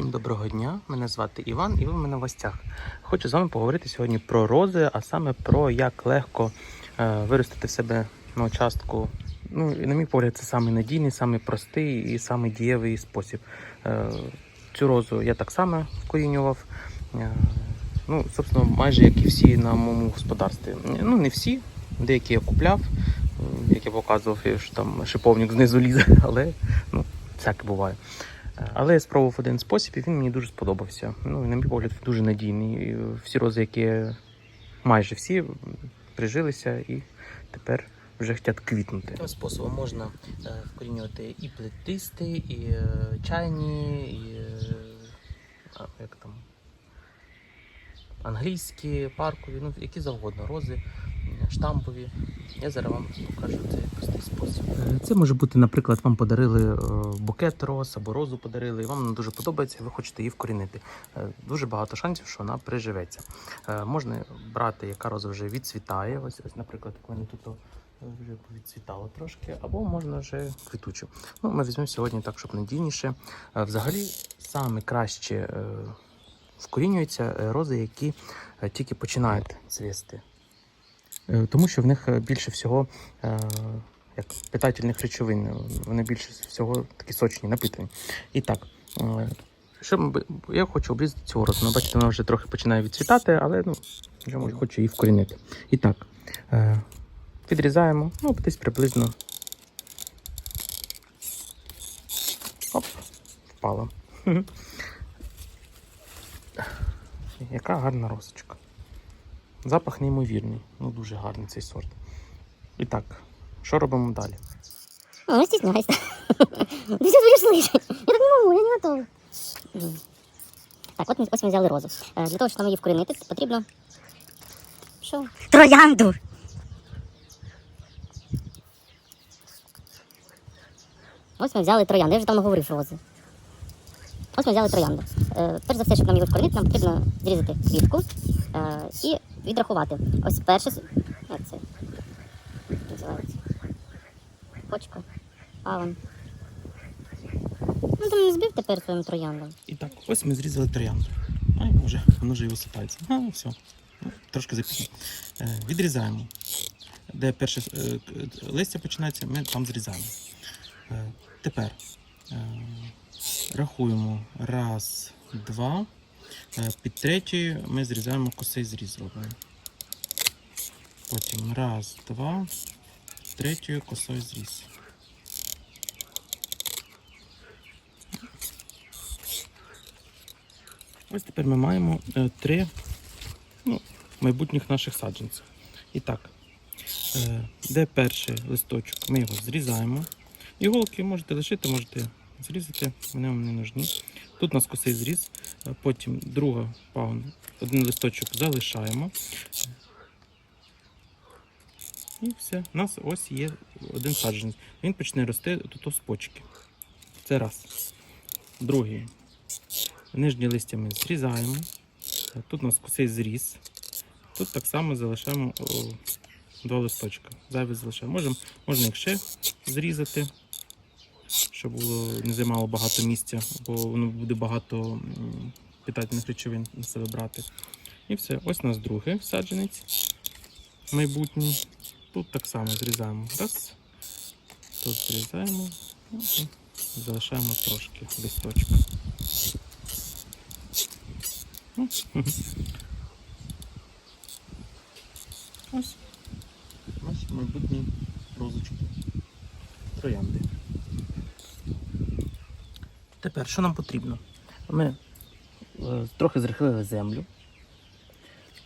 Всім доброго дня! Мене звати Іван і ви в мене в гостях. Хочу з вами поговорити сьогодні про рози, а саме про як легко е, виростити в себе на участку. Ну, на мій погляд, це самий надійний, самий простий і самий дієвий спосіб. Е, цю розу я так само вкорінював. Е, ну, собственно, майже як і всі на моєму господарстві. Ну, не всі, деякі я купляв, як я показував, що там шиповник знизу лізе, але ну, всяке буває. Але я спробував один спосіб, і він мені дуже сподобався. Ну, на мій погляд, дуже надійний. Всі рози, які майже всі прижилися і тепер вже хочуть квітнути. Таким способом можна е, вкорінювати і плетисти, і е, чайні, і е, а, як там, англійські, паркові, ну які завгодно, рози, штампові. Я зараз вам покажу цей простий спосіб. Це може бути, наприклад, вам подарили е, букет роз або розу подарили, і вам вона дуже подобається, і ви хочете її вкорінити. Е, Дуже багато шансів, що вона приживеться. Е, Можна брати, яка роза вже відцвітає. Ось, ось наприклад, як вони тут вже відцвітало трошки, або можна вже квітучу. Ну, ми візьмемо сьогодні так, щоб надійніше. Е, Взагалі, саме краще е, вкорінюються е, рози, які е, тільки починають цвісти. Е, Тому що в них е, більше всього е, як питательних речовин, вони більше всього такі сочні, напитані. І так, що ми я хочу обрізати цю розу. Ну, бачите, вона вже трохи починає відцвітати, але ну, вже може, хочу її вкорінити. І так, відрізаємо, ну, десь приблизно. Оп, впала. Яка гарна розочка. Запах неймовірний, ну дуже гарний цей сорт. І так, що робимо далі? А, ну стесняйся. Ты все будешь слышать. Я так не могу, я не готова. Так, от ми, ось ми взяли розу. Е, Для того, щоб нам її вкорінити, потрібно. Що? Троянду! Ось ми взяли троянду. Я вже давно говорив, рози. Ось ми взяли троянду. Е, перш за все, щоб нам її вкорінити, нам потрібно зрізати квітку е, і відрахувати. Ось перше. Як це називається? Почка. Паван. Ну там не збив тепер своїм трояндом. І так, ось ми зрізали троянду. Ай, вже, воно вже і висипається. А, все. Ну, Трошки запізно. Е, відрізаємо. Де перше е, листя починається, ми там зрізаємо. Е, тепер е, рахуємо. Раз, два. Е, під третьою ми зрізаємо косий зріз робимо. Потім раз, два. Третьою косой зріз. Ось тепер ми маємо е, три ну, майбутніх наших саджанців. І так, е, де перший листочок, ми його зрізаємо. Іголки можете лишити, можете зрізати, вони вам не нужні. Тут у нас косий зріз, е, потім друга пагона, один листочок залишаємо. І все. У нас ось є один саджанець. Він почне рости тут з почки. Це раз. Другий. Нижні листя ми зрізаємо. Тут у нас косий зріз. Тут так само залишаємо о, два листочка. Зайві залишаємо. Можемо, можна їх ще зрізати, щоб було, не займало багато місця, бо воно буде багато питательних речовин на себе брати. І все. Ось у нас другий саджанець майбутній. Тут так само зрізаємо. Раз. Тут зрізаємо. Ну, і Залишаємо трошки листочка. Ось наші майбутні розочки. Троянди. Тепер що нам потрібно? Ми е, трохи зрихлили землю.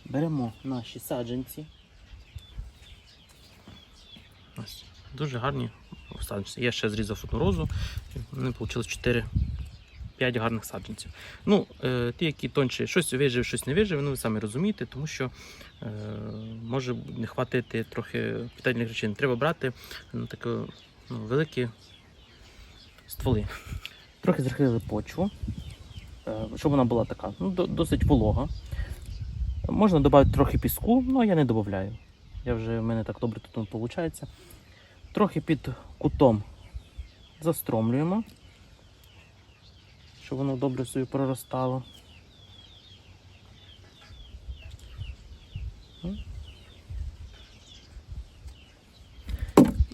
Беремо наші саджанці. Ось. Дуже гарні саджанці. Я ще зрізав одну розу. і в мене вийшло 4 5 гарних саджанців. Ну, е, ті, які тонші, щось вижив, щось не вижив, ну ви самі розумієте, тому що е, може не хватити трохи питальних речей. Треба брати ну, такі ну, великі стволи. Трохи зрихлили почву, е, щоб вона була така ну, досить волога. Можна додати трохи піску, ну а я не додаю. Я вже в мене так добре тут виходить. Трохи під кутом застромлюємо. щоб воно добре собі проростало.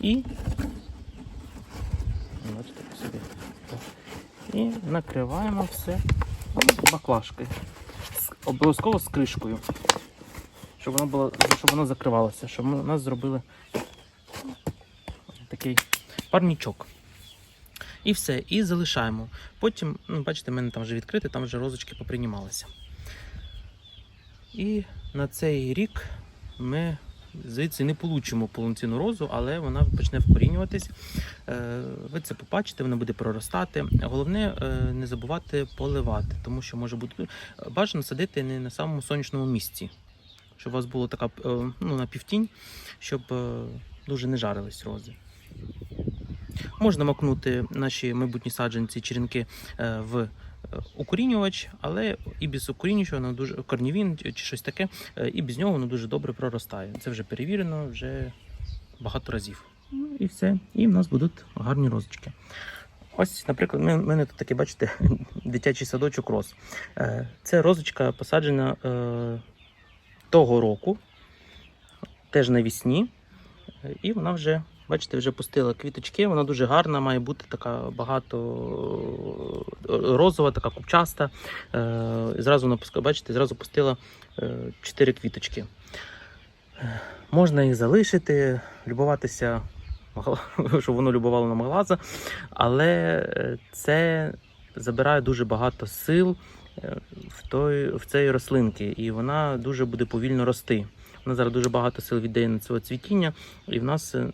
І бачите собі. І накриваємо все баклажкою. Обов'язково з кришкою. Щоб воно було, щоб воно закривалося, щоб ми, у нас зробили такий парнічок. І все, і залишаємо. Потім, ну, бачите, в мене там вже відкрите, там вже розочки попринімалися. І на цей рік ми звідси не получимо повноцінну розу, але вона почне вкорінюватись. Е, Ви це побачите, вона буде проростати. Головне е, не забувати поливати, тому що може бути бажано садити не на самому сонячному місці, щоб у вас була така е, ну, на півтінь, щоб е, дуже не жарились рози. Можна макнути наші майбутні саджанці черенки е, в е, укорінювач, але і без укорінювача воно дуже корнівін чи щось таке, е, і без нього воно дуже добре проростає. Це вже перевірено вже багато разів. Ну і все. І в нас будуть гарні розочки. Ось, наприклад, в мене тут такий, бачите, дитячий садочок роз. Е, Це розочка посаджена е, того року, теж навісні. Е, І вона вже, бачите, вже пустила квіточки. Вона дуже гарна, має бути така багато е, розова, така купчаста. Е, І зразу вона бачите, зразу пустила е, чотири квіточки. Е, Можна їх залишити, любуватися, щоб воно любувало нам глаза, але е, це забирає дуже багато сил е, в, той, в цієї рослинки, і вона дуже буде повільно рости. Вона зараз дуже багато сил віддає на цього цвітіння, і в нас е,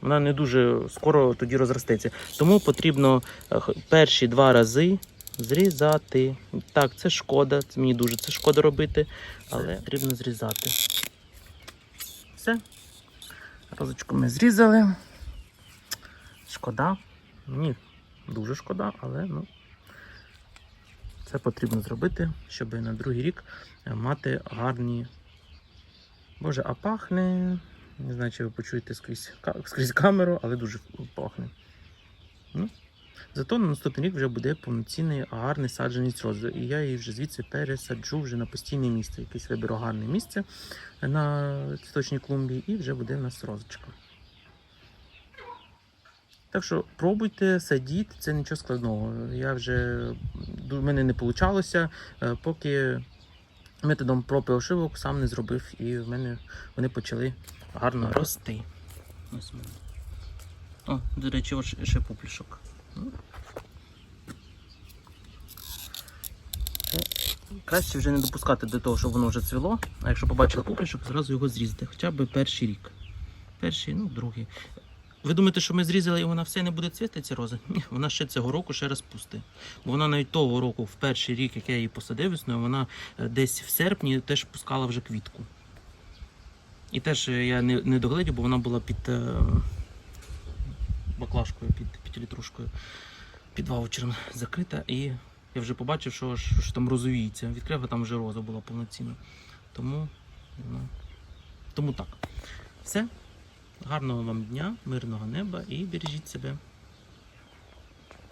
вона не дуже скоро тоді розростеться. Тому потрібно е, перші два рази зрізати. Так, це шкода, це мені дуже це шкода робити, але потрібно зрізати. Все. Розочку ми зрізали. Шкода. Мені дуже шкода, але ну, це потрібно зробити, щоб на другий рік е, мати гарні. Боже, а пахне. Не знаю, чи ви почуєте скрізь, скрізь камеру, але дуже пахне. Ну, зато на наступний рік вже буде повноцінний гарний саджанець рози. І я її вже звідси пересаджу вже на постійне місце. Якесь виберу гарне місце на цвіточній клумбі, і вже буде в нас розочка. Так що пробуйте, садіть, це нічого складного. Я вже в мене не вийшло, поки методом проб і ошибок сам не зробив, і в мене вони почали гарно рости. Ось. О, до речі, ось ще- пуплішок. Краще вже не допускати до того, щоб воно вже цвіло, а якщо побачили пуплішок, зразу його зрізати. Хоча б перший рік. Перший, ну, другий. Ви думаєте, що ми зрізали і вона все не буде цвіти, ця роза? Ні, вона ще цього року ще раз пусти. Бо вона навіть того року, в перший рік, як я її посадив весною, вона е, десь в серпні теж пускала вже квітку. І теж е, я не, не догледів, бо вона була під е, баклажкою, під п'ятилітрушкою, під ваучером закрита. І я вже побачив, що, що там розовіється. Відкрив, а там вже роза була повноцінна. Тому, ну, тому так. Все. Гарного вам дня, мирного неба і бережіть себе.